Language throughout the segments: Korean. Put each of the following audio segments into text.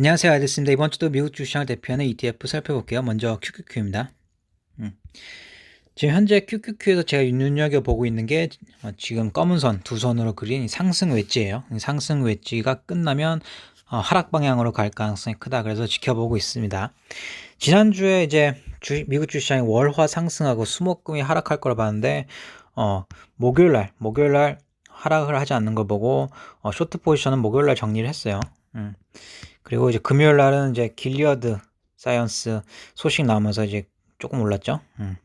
안녕하세요. 아이드스입니다. 이번 주도 미국 주시장을 대표하는 ETF 살펴볼게요. 먼저 QQQ입니다. 음. 지금 현재 QQQ에서 제가 눈여겨보고 있는 게 어, 지금 검은 선, 두 선으로 그린 상승 웨지예요. 상승 웨지가 끝나면 어, 하락 방향으로 갈 가능성이 크다. 그래서 지켜보고 있습니다. 지난주에 이제 주, 미국 주시장이 월화 상승하고 수목금이 하락할 거라 봤는데 어, 목요일 날, 목요일 날 하락을 하지 않는 걸 보고 어, 쇼트 포지션은 목요일 날 정리를 했어요. 음. 그리고 이제 금요일 날은 이제 길리어드 사이언스 소식 나오면서 이제 조금 올랐죠. 음.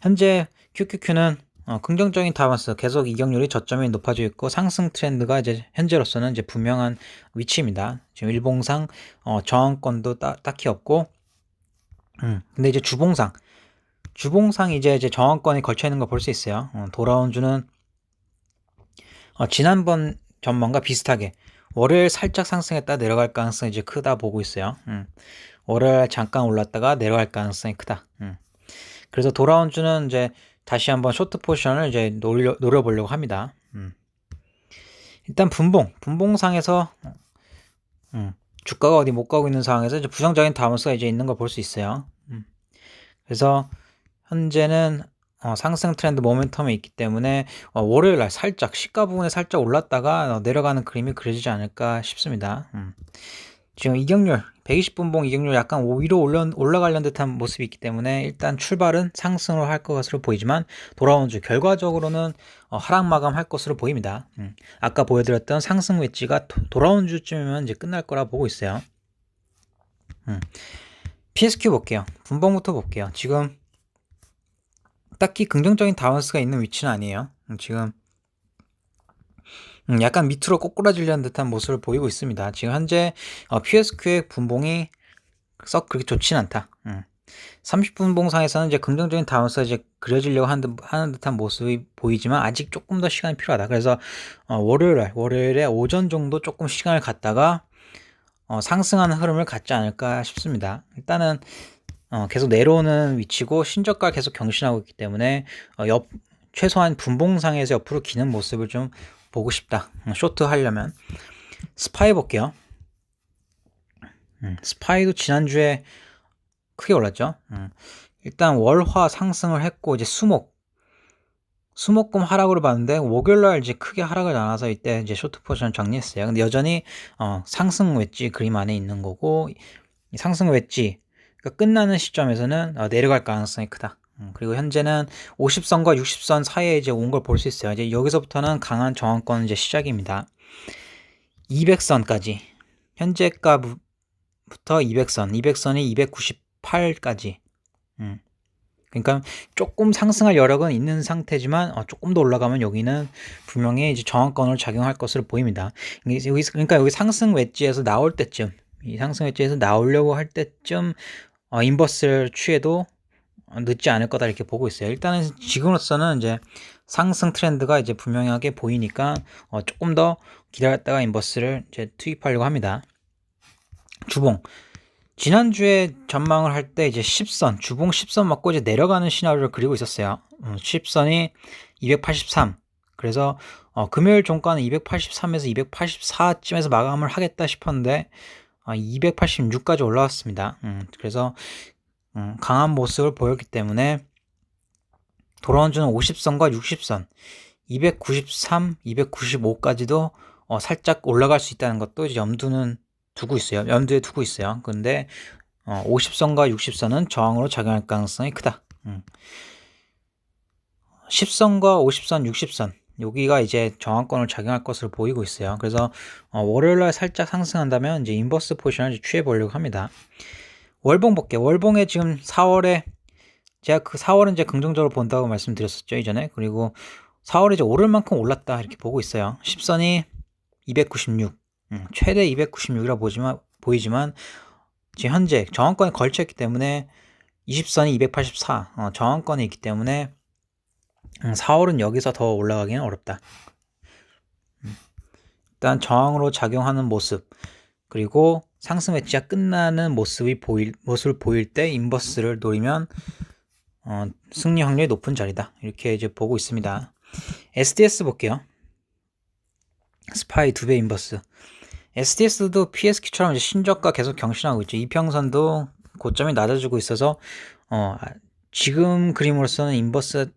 현재 QQQ는 어, 긍정적인 다반스 계속 이격률이 저점이 높아져 있고 상승 트렌드가 이제 현재로서는 이제 분명한 위치입니다. 지금 일봉상 어, 저항권도 따, 딱히 없고, 음, 근데 이제 주봉상 주봉상 이제 이제 저항권이 걸쳐 있는 거 볼 수 있어요. 어, 돌아온 주는 어, 지난번 전망과 비슷하게 월요일 살짝 상승했다 내려갈 가능성이 이제 크다 보고 있어요. 음. 월요일 잠깐 올랐다가 내려갈 가능성이 크다. 음. 그래서 돌아온 주는 이제 다시 한번 쇼트 포지션을 이제 노려, 노려보려고 합니다. 음. 일단 분봉, 분봉상에서 음, 주가가 어디 못 가고 있는 상황에서 이제 부정적인 다운스가 이제 있는 걸 볼 수 있어요. 음. 그래서 현재는 어, 상승 트렌드 모멘텀이 있기 때문에 어, 월요일 날 살짝 시가 부분에 살짝 올랐다가 어, 내려가는 그림이 그려지지 않을까 싶습니다. 음. 지금 이격률 120분봉 이격률 약간 위로 올려, 올라가려는 듯한 모습이 있기 때문에 일단 출발은 상승으로 할 것으로 보이지만 돌아온 주 결과적으로는 어, 하락 마감할 것으로 보입니다. 음. 아까 보여드렸던 상승 웨지가 도, 돌아온 주쯤이면 이제 끝날 거라 보고 있어요. 음. PSQ 볼게요. 분봉부터 볼게요. 지금 딱히 긍정적인 다운스가 있는 위치는 아니에요. 음, 지금 음, 약간 밑으로 꼬꾸라지려는 듯한 모습을 보이고 있습니다. 지금 현재 어, PSQ의 분봉이 썩 그렇게 좋진 않다. 30분봉상에서는 음. 이제 긍정적인 다운스가 이제 그려지려고 하는, 듯한 모습이 보이지만 아직 조금 더 시간이 필요하다. 그래서 어, 월요일 월요일에 오전 정도 조금 시간을 갖다가 어, 상승하는 흐름을 갖지 않을까 싶습니다. 일단은 어, 계속 내려오는 위치고 신저가 계속 경신하고 있기 때문에 어, 옆 최소한 분봉상에서 옆으로 기는 모습을 좀 보고 싶다. 음, 쇼트 하려면 스파이 볼게요. 음, 스파이도 지난주에 크게 올랐죠. 음, 일단 월화 상승을 했고 이제 수목 수목금 하락으로 봤는데 월요일날 이제 크게 하락을 나눠서 이때 이제 쇼트 포지션 정리했어요. 근데 여전히 어, 상승 웨지 그림 안에 있는 거고 상승 웨지 그러니까 끝나는 시점에서는 어, 내려갈 가능성이 크다. 음, 그리고 현재는 50선과 60선 사이에 이제 온 걸 볼 수 있어요. 이제 여기서부터는 강한 저항권 이제 시작입니다. 200선까지 현재가부터 200선, 200선이 298까지. 음. 그러니까 조금 상승할 여력은 있는 상태지만 어, 조금 더 올라가면 여기는 분명히 이제 저항권을 작용할 것으로 보입니다. 그러니까 여기 상승 웨지에서 나올 때쯤 이 상승 웨지에서 나오려고 할 때쯤 어, 인버스를 취해도 늦지 않을 거다 이렇게 보고 있어요. 일단은 지금으로서는 이제 상승 트렌드가 이제 분명하게 보이니까 어, 조금 더 기다렸다가 인버스를 이제 투입하려고 합니다. 주봉. 지난주에 전망을 할 때 이제 10선, 주봉 10선 맞고 이제 내려가는 시나리오를 그리고 있었어요. 10선이 음, 283. 그래서 어, 금요일 종가는 283에서 284쯤에서 마감을 하겠다 싶었는데 286까지 아, 올라왔습니다. 음, 그래서 음, 강한 모습을 보였기 때문에 돌아온 주는 50선과 60선, 293, 295까지도 어, 살짝 올라갈 수 있다는 것도 염두는 두고 있어요. 염두에 두고 있어요. 근데 어, 50선과 60선은 저항으로 작용할 가능성이 크다. 음. 10선과 50선, 60선 여기가 이제 저항권을 작용할 것으로 보이고 있어요. 그래서 어, 월요일날 살짝 상승한다면 이제 인버스 포지션을 취해 보려고 합니다. 월봉 볼게요. 월봉에 지금 4월에 제가 그 4월은 이제 긍정적으로 본다고 말씀드렸었죠 이전에 그리고 4월에 이제 오를 만큼 올랐다 이렇게 보고 있어요. 10선이 296 음, 최대 296이라 보지만 보이지만 지금 현재 저항권에 걸쳐 있기 때문에 20선이 284 어, 저항권에 있기 때문에 4월은 음, 여기서 더 올라가기는 어렵다. 음. 일단 저항으로 작용하는 모습 그리고 상승 웨지가 끝나는 모습이 보일 모습을 보일 때 인버스를 노리면 어, 승리 확률이 높은 자리다 이렇게 이제 보고 있습니다. SDS 볼게요. 스파이 두 배 인버스. STS도 PSQ처럼 이제 신저가 계속 경신하고 있죠. 이평선도 고점이 낮아지고 있어서 어, 지금 그림으로서는 인버스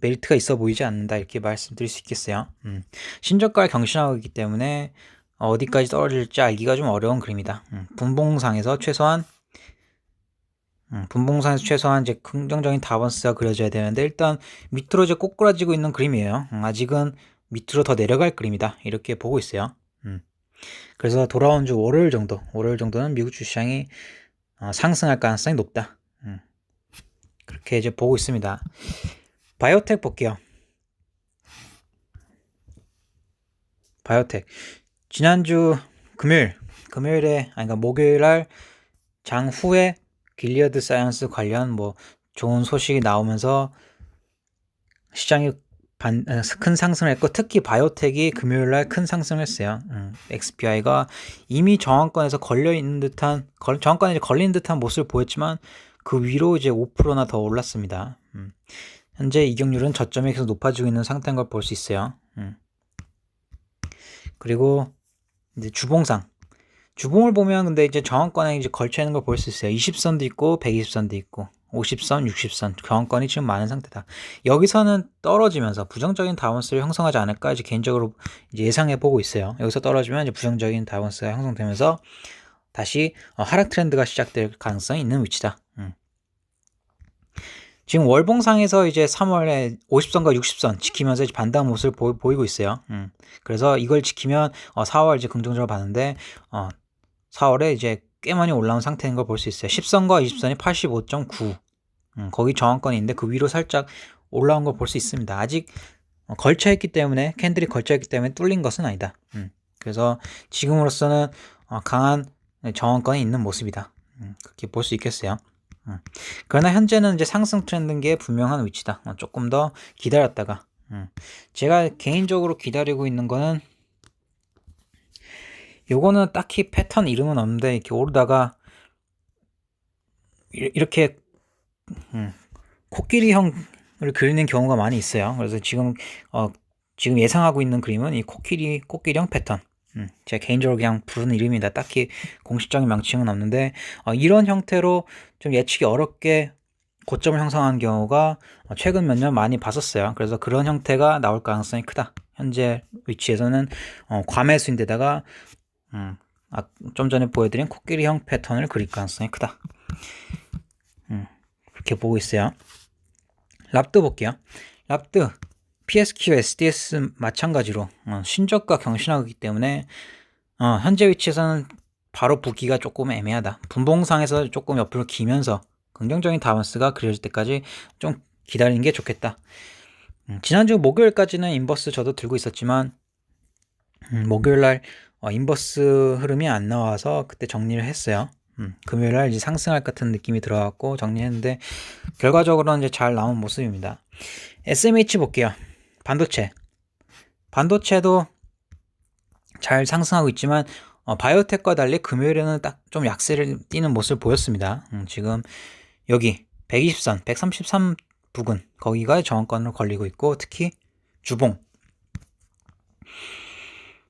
메리트가 있어 보이지 않는다 이렇게 말씀드릴 수 있겠어요. 음. 신저가를 경신하고 있기 때문에 어디까지 떨어질지 알기가 좀 어려운 그림이다. 음. 분봉상에서 최소한 음, 분봉상에서 최소한 이제 긍정적인 다번스가 그려져야 되는데 일단 밑으로 이제 꼬꾸라지고 있는 그림이에요. 음, 아직은 밑으로 더 내려갈 그림이다. 이렇게 보고 있어요. 음. 그래서 돌아온 주 월요일 정도, 월요일 정도는 미국 주시장이 어, 상승할 가능성이 높다. 음. 그렇게 이제 보고 있습니다. 바이오텍 볼게요. 바이오텍. 지난주 금요일, 금요일에, 아니, 그러니까 목요일 날 장후에 길리어드 사이언스 관련 뭐 좋은 소식이 나오면서 시장이 반, 어, 큰 상승을 했고 특히 바이오텍이 금요일 날 큰 상승을 했어요. 음, XPI가 이미 저항권에서 걸려 있는 듯한 저항권에 이제 걸린 듯한 모습을 보였지만 그 위로 이제 5%나 더 올랐습니다. 음, 현재 이격률은 저점이 계속 높아지고 있는 상태인 걸 볼 수 있어요. 음. 그리고 이제 주봉상 주봉을 보면 근데 이제 저항권에 이제 걸쳐 있는 걸 볼 수 있어요. 20선도 있고 120선도 있고 50선, 60선 저항권이 지금 많은 상태다. 여기서는 떨어지면서 부정적인 다운스를 형성하지 않을까 이제 개인적으로 이제 예상해 보고 있어요. 여기서 떨어지면 이제 부정적인 다운스가 형성되면서 다시 어, 하락 트렌드가 시작될 가능성이 있는 위치다. 음. 지금 월봉상에서 이제 3월에 50선과 60선 지키면서 이제 반등 모습을 보, 이고 있어요. 음. 그래서 이걸 지키면 어, 4월 이제 긍정적으로 봤는데 어, 4월에 이제 꽤 많이 올라온 상태인 걸 볼 수 있어요. 10선과 20선이 85.9. 음, 거기 저항권이 있는데 그 위로 살짝 올라온 걸 볼 수 있습니다. 아직 어, 걸쳐 있기 때문에 캔들이 걸쳐 있기 때문에 뚫린 것은 아니다. 음, 그래서 지금으로서는 어, 강한 저항권이 있는 모습이다. 음, 그렇게 볼 수 있겠어요. 음. 그러나 현재는 이제 상승 트렌드인 게 분명한 위치다. 어, 조금 더 기다렸다가 음. 제가 개인적으로 기다리고 있는 거는 요거는 딱히 패턴 이름은 없는데 이렇게 오르다가 이렇게 음, 코끼리형을 그리는 경우가 많이 있어요. 그래서 지금 어, 지금 예상하고 있는 그림은 이 코끼리 코끼리형 패턴. 음, 제가 개인적으로 그냥 부르는 이름이다. 딱히 공식적인 명칭은 없는데 어, 이런 형태로 좀 예측이 어렵게 고점을 형성한 경우가 최근 몇 년 많이 봤었어요. 그래서 그런 형태가 나올 가능성이 크다. 현재 위치에서는 어, 과매수인데다가 음, 아, 좀 전에 보여드린 코끼리형 패턴을 그릴 가능성이 크다. 음, 그렇게 보고 있어요. 랍드 볼게요. 랍드 PSQ, SDS 마찬가지로 어, 신저가 경신하기 때문에 어, 현재 위치에서는 바로 붙기가 조금 애매하다. 분봉상에서 조금 옆으로 기면서 긍정적인 다운스가 그려질 때까지 좀 기다리는 게 좋겠다. 음, 지난주 목요일까지는 인버스 저도 들고 있었지만 음, 목요일날 어, 인버스 흐름이 안 나와서 그때 정리를 했어요. 음, 금요일 날 이제 상승할 같은 느낌이 들어갔고 정리했는데 결과적으로는 이제 잘 나온 모습입니다. SMH 볼게요. 반도체. 반도체도 잘 상승하고 있지만 어, 바이오텍과 달리 금요일에는 딱 좀 약세를 띠는 모습을 보였습니다. 음, 지금 여기 120선, 133 부근 거기가 저항권으로 걸리고 있고 특히 주봉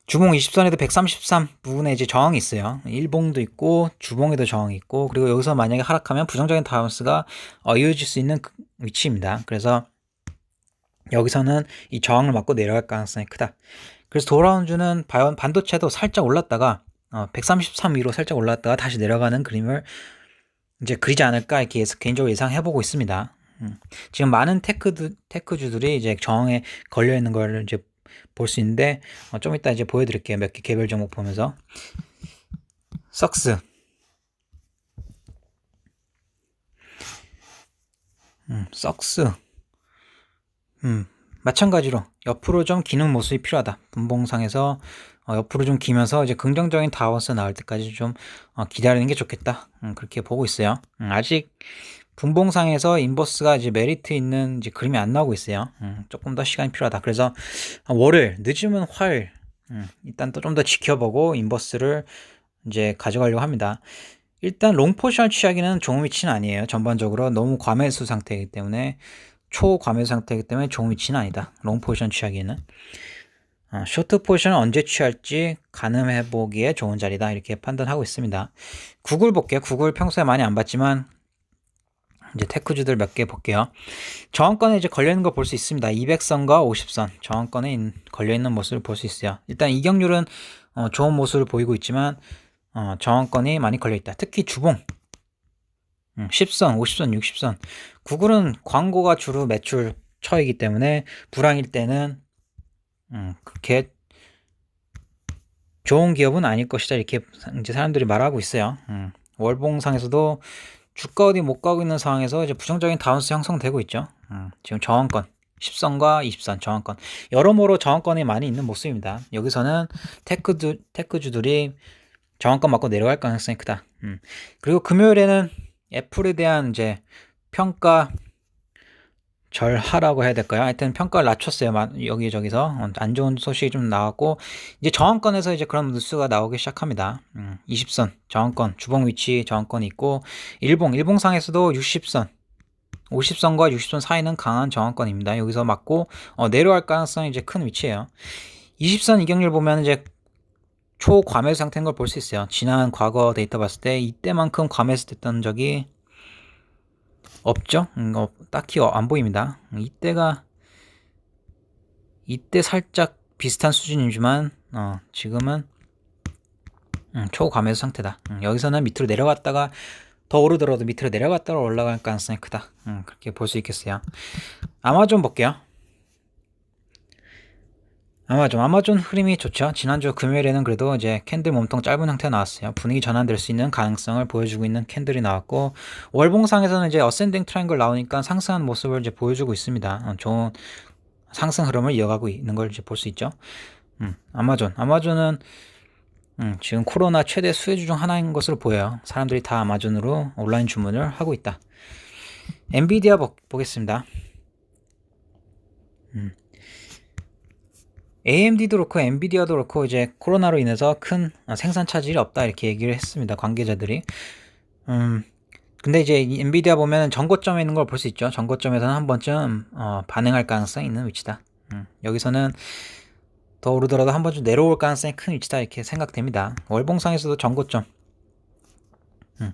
주봉 20선에도 133 부분에 이제 저항이 있어요. 일봉도 있고 주봉에도 저항이 있고 그리고 여기서 만약에 하락하면 부정적인 다운스가 어, 이어질 수 있는 그 위치입니다. 그래서 여기서는 이 저항을 맞고 내려갈 가능성이 크다. 그래서 돌아온 주는 반도체도 살짝 올랐다가 어, 133 위로 살짝 올랐다가 다시 내려가는 그림을 이제 그리지 않을까 이렇게 개인적으로 예상해 보고 있습니다. 음. 지금 많은 테크 테크주들이 이제 저항에 걸려 있는 걸 이제 볼 수 있는데 어, 좀 이따 이제 보여드릴게요. 몇 개 개별 종목 보면서 석스 음, 석스 음, 마찬가지로 옆으로 좀 기는 모습이 필요하다. 분봉상에서 어, 옆으로 좀 기면서 이제 긍정적인 다워스 나올 때까지 좀 어, 기다리는 게 좋겠다. 음, 그렇게 보고 있어요. 음, 아직 분봉상에서 인버스가 이제 메리트 있는 이제 그림이 안 나오고 있어요. 음, 조금 더 시간이 필요하다. 그래서 월을 늦으면 활 음, 일단 또 좀 더 지켜보고 인버스를 이제 가져가려고 합니다. 일단 롱포션 취하기는 좋은 위치는 아니에요. 전반적으로 너무 과매수 상태이기 때문에 초과매수 상태이기 때문에 좋은 위치는 아니다. 롱포션 취하기는 어, 쇼트 포지션을 언제 취할지 가늠해 보기에 좋은 자리다 이렇게 판단하고 있습니다. 구글 볼게요. 구글 평소에 많이 안 봤지만 이제 테크주들 몇 개 볼게요. 저항권에 이제 걸려 있는 거볼수 있습니다. 200선과 50선 저항권에 걸려 있는 모습을 볼 수 있어요. 일단 이격률은 어, 좋은 모습을 보이고 있지만 어, 저항권이 많이 걸려 있다. 특히 주봉 음, 10선, 50선, 60선. 구글은 광고가 주로 매출 처이기 때문에 불황일 때는 음, 그렇게 좋은 기업은 아닐 것이다 이렇게 이제 사람들이 말하고 있어요. 음, 월봉상에서도 주가 어디 못 가고 있는 상황에서 이제 부정적인 다운스 형성되고 있죠. 음, 지금 저항권 10선과 20선 저항권 여러모로 저항권이 많이 있는 모습입니다. 여기서는 테크주, 테크주들이 저항권 맞고 내려갈 가능성이 크다. 음. 그리고 금요일에는 애플에 대한 이제 평가 절하라고 해야 될까요? 하여튼 평가를 낮췄어요. 여기저기서 어, 안 좋은 소식이 좀 나왔고 이제 저항권에서 이제 그런 뉴스가 나오기 시작합니다. 음, 20선 저항권 주봉 위치 저항권이 있고 일봉 일봉상에서도 60선 50선과 60선 사이는 강한 저항권입니다. 여기서 맞고 어, 내려갈 가능성이 이제 큰 위치예요. 20선 이격률 보면 이제 초과매수 상태인 걸 볼 수 있어요. 지난 과거 데이터 봤을 때 이때만큼 과매수 됐던 적이 없죠? 음, 어, 딱히 안 보입니다. 이때가 이때 살짝 비슷한 수준이지만 어, 지금은 음, 초과매수 상태다. 음, 여기서는 밑으로 내려갔다가 더 오르더라도 밑으로 내려갔다가 올라갈 가능성이 크다. 음, 그렇게 볼 수 있겠어요. 아마존 볼게요. 아마존 아마존 흐름이 좋죠. 지난주 금요일에는 그래도 이제 캔들 몸통 짧은 형태가 나왔어요. 분위기 전환될 수 있는 가능성을 보여주고 있는 캔들이 나왔고 월봉상에서는 이제 어센딩 트라이앵글 나오니까 상승한 모습을 이제 보여주고 있습니다. 어, 좋은 상승 흐름을 이어가고 있는 걸 이제 볼 수 있죠. 음, 아마존 아마존은 음, 지금 코로나 최대 수혜주 중 하나인 것으로 보여요. 사람들이 다 아마존으로 온라인 주문을 하고 있다. 엔비디아 보, 보겠습니다. 음. AMD도 그렇고 엔비디아도 그렇고 이제 코로나로 인해서 큰 생산 차질이 없다 이렇게 얘기를 했습니다. 관계자들이. 음, 근데 이제 엔비디아 보면 전고점에 있는 걸 볼 수 있죠. 전고점에서는 한 번쯤 어, 반응할 가능성이 있는 위치다. 음, 여기서는 더 오르더라도 한 번쯤 내려올 가능성이 큰 위치다 이렇게 생각됩니다. 월봉상에서도 전고점. 음,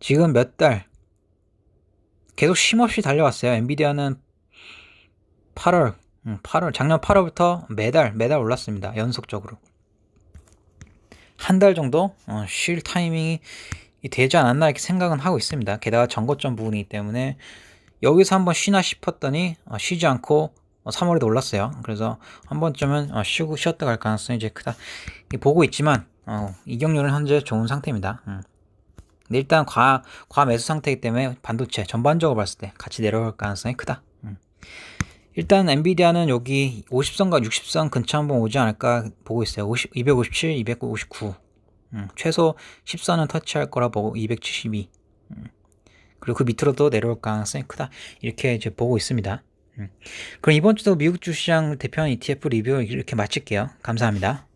지금 몇 달 계속 쉼없이 달려왔어요. 엔비디아는 8월 8월 음, 작년 8월부터 매달 매달 올랐습니다. 연속적으로 한 달 정도 어, 쉴 타이밍이 되지 않았나 이렇게 생각은 하고 있습니다. 게다가 전고점 부분이기 때문에 여기서 한번 쉬나 싶었더니 어, 쉬지 않고 3월에도 어, 올랐어요. 그래서 한 번쯤은 쉬고 쉬었다 갈 가능성이 이제 크다. 보고 있지만 이격률은 현재 좋은 상태입니다. 음. 일단 과, 과 매수 상태이기 때문에 반도체 전반적으로 봤을 때 같이 내려올 가능성이 크다. 일단 엔비디아는 여기 50선과 60선 근처 한번 오지 않을까 보고 있어요. 50, 257, 259. 음, 최소 10선은 터치할 거라 보고 272. 음, 그리고 그 밑으로도 내려올 가능성이 크다. 이렇게 이제 보고 있습니다. 음. 그럼 이번 주도 미국 주시장 대표한 ETF 리뷰 이렇게 마칠게요. 감사합니다.